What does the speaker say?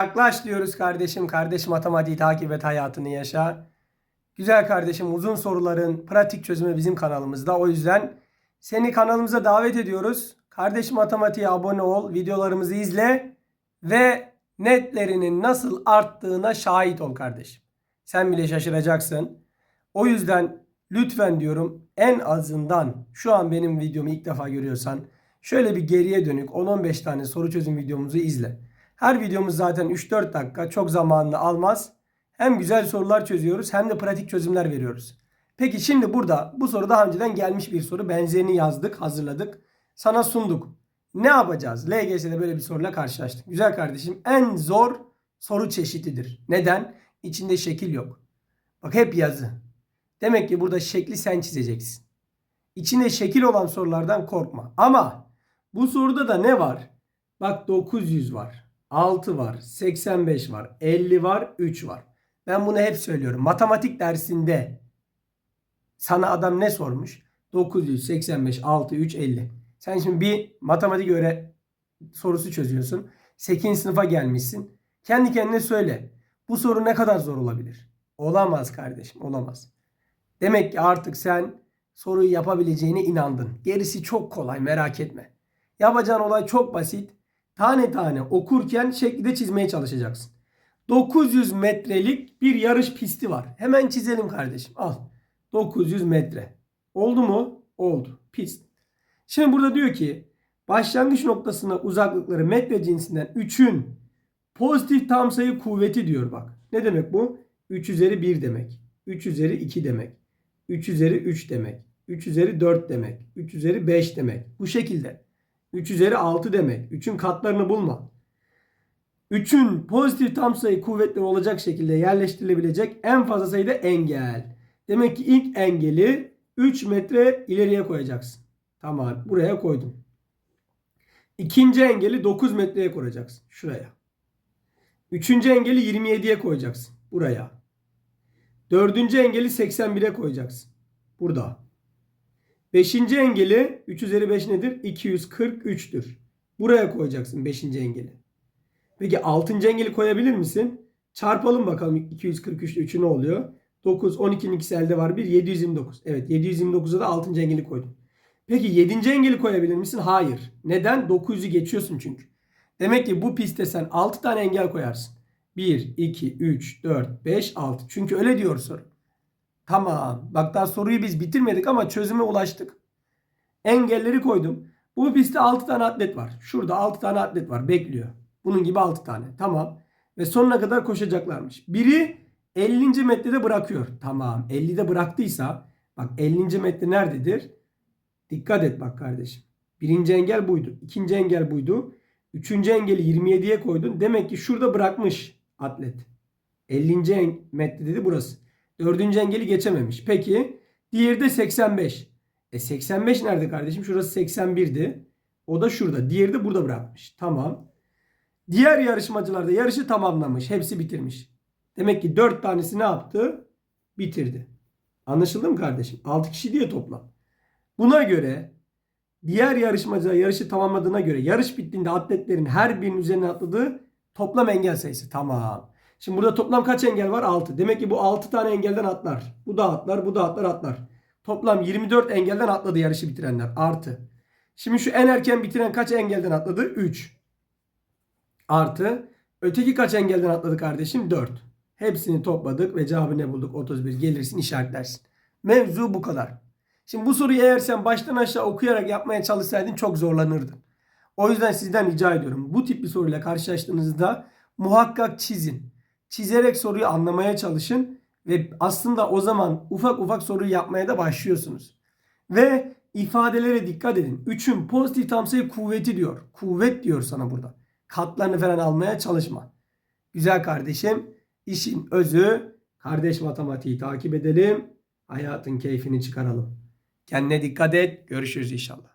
Yaklaş diyoruz kardeşim. Kardeş matematiği takip et hayatını yaşa. Güzel kardeşim uzun soruların pratik çözümü bizim kanalımızda. O yüzden seni kanalımıza davet ediyoruz. Kardeş matematiğe abone ol, videolarımızı izle ve netlerinin nasıl arttığına şahit ol kardeşim. Sen bile şaşıracaksın. O yüzden lütfen diyorum en azından şu an benim videomu ilk defa görüyorsan şöyle bir geriye dönük 10-15 tane soru çözüm videomuzu izle. Her videomuz zaten 3-4 dakika çok zamanını almaz. Hem güzel sorular çözüyoruz hem de pratik çözümler veriyoruz. Peki şimdi burada bu soru daha önceden gelmiş bir soru. Benzerini yazdık, hazırladık. Sana sunduk. Ne yapacağız? LGS'de böyle bir soruyla karşılaştık. Güzel kardeşim en zor soru çeşididir. Neden? İçinde şekil yok. Bak hep yazı. Demek ki burada şekli sen çizeceksin. İçinde şekil olan sorulardan korkma. Ama bu soruda da ne var? Bak 900 var. 6 var. 85 var. 50 var. 3 var. Ben bunu hep söylüyorum. Matematik dersinde sana adam ne sormuş? 985, 6, 3, 50. Sen şimdi bir matematik öğre sorusu çözüyorsun. 8. sınıfa gelmişsin. Kendi kendine söyle. Bu soru ne kadar zor olabilir? Olamaz kardeşim, olamaz. Demek ki artık sen soruyu yapabileceğine inandın. Gerisi çok kolay, merak etme. Yapacağın olay çok basit. Tane tane okurken şekilde çizmeye çalışacaksın. 900 metrelik bir yarış pisti var. Hemen çizelim kardeşim. Al. 900 metre. Oldu mu? Oldu. Pist. Şimdi burada diyor ki başlangıç noktasına uzaklıkları metre cinsinden 3'ün pozitif tam sayı kuvveti diyor bak. Ne demek bu? 3 üzeri 1 demek. 3 üzeri 2 demek. 3 üzeri 3 demek. 3 üzeri 4 demek. 3 üzeri 5 demek. Bu şekilde. 3 üzeri 6 demek. 3'ün katlarını bulma. 3'ün pozitif tam sayı kuvvetleri olacak şekilde yerleştirilebilecek en fazla sayıda engel. Demek ki ilk engeli 3 metre ileriye koyacaksın. Tamam buraya koydum. İkinci engeli 9 metreye koyacaksın. Şuraya. Üçüncü engeli 27'ye koyacaksın. Buraya. Dördüncü engeli 81'e koyacaksın. Burada. Beşinci engeli 3 üzeri 5 nedir? 243'tür. Buraya koyacaksın 5. engeli. Peki 6. engeli koyabilir misin? Çarpalım bakalım 243 ile 3'ü ne oluyor? 9, 12'nin ikisi elde var. 1, 729. Evet 729'a da 6. engeli koydum. Peki 7. engeli koyabilir misin? Hayır. Neden? 900'ü geçiyorsun çünkü. Demek ki bu pistte sen 6 tane engel koyarsın. 1, 2, 3, 4, 5, 6. Çünkü öyle diyor soru. Tamam. Bak daha soruyu biz bitirmedik ama çözüme ulaştık. Engelleri koydum. Bu pistte 6 tane atlet var. Şurada 6 tane atlet var. Bekliyor. Bunun gibi 6 tane. Tamam. Ve sonuna kadar koşacaklarmış. Biri 50. metrede bırakıyor. Tamam. 50'de bıraktıysa bak 50. metre nerededir? Dikkat et bak kardeşim. Birinci engel buydu. ikinci engel buydu. Üçüncü engeli 27'ye koydun. Demek ki şurada bırakmış atlet. 50. metre dedi burası. Dördüncü engeli geçememiş. Peki diğeri de 85. E 85 nerede kardeşim? Şurası 81'di. O da şurada. Diğeri de burada bırakmış. Tamam. Diğer yarışmacılar da yarışı tamamlamış. Hepsi bitirmiş. Demek ki 4 tanesi ne yaptı? Bitirdi. Anlaşıldı mı kardeşim? 6 kişi diye toplam. Buna göre diğer yarışmacılar yarışı tamamladığına göre yarış bittiğinde atletlerin her birinin üzerine atladığı toplam engel sayısı. Tamam. Şimdi burada toplam kaç engel var? 6. Demek ki bu 6 tane engelden atlar. Bu da atlar, bu da atlar, atlar. Toplam 24 engelden atladı yarışı bitirenler. Artı. Şimdi şu en erken bitiren kaç engelden atladı? 3. Artı. Öteki kaç engelden atladı kardeşim? 4. Hepsini topladık ve cevabı ne bulduk? 31 gelirsin işaretlersin. Mevzu bu kadar. Şimdi bu soruyu eğer sen baştan aşağı okuyarak yapmaya çalışsaydın çok zorlanırdın. O yüzden sizden rica ediyorum. Bu tip bir soruyla karşılaştığınızda muhakkak çizin. Çizerek soruyu anlamaya çalışın ve aslında o zaman ufak ufak soruyu yapmaya da başlıyorsunuz. Ve ifadelere dikkat edin. 3'ün pozitif tam sayı kuvveti diyor. Kuvvet diyor sana burada. Katlarını falan almaya çalışma. Güzel kardeşim. İşin özü kardeş matematiği takip edelim. Hayatın keyfini çıkaralım. Kendine dikkat et. Görüşürüz inşallah.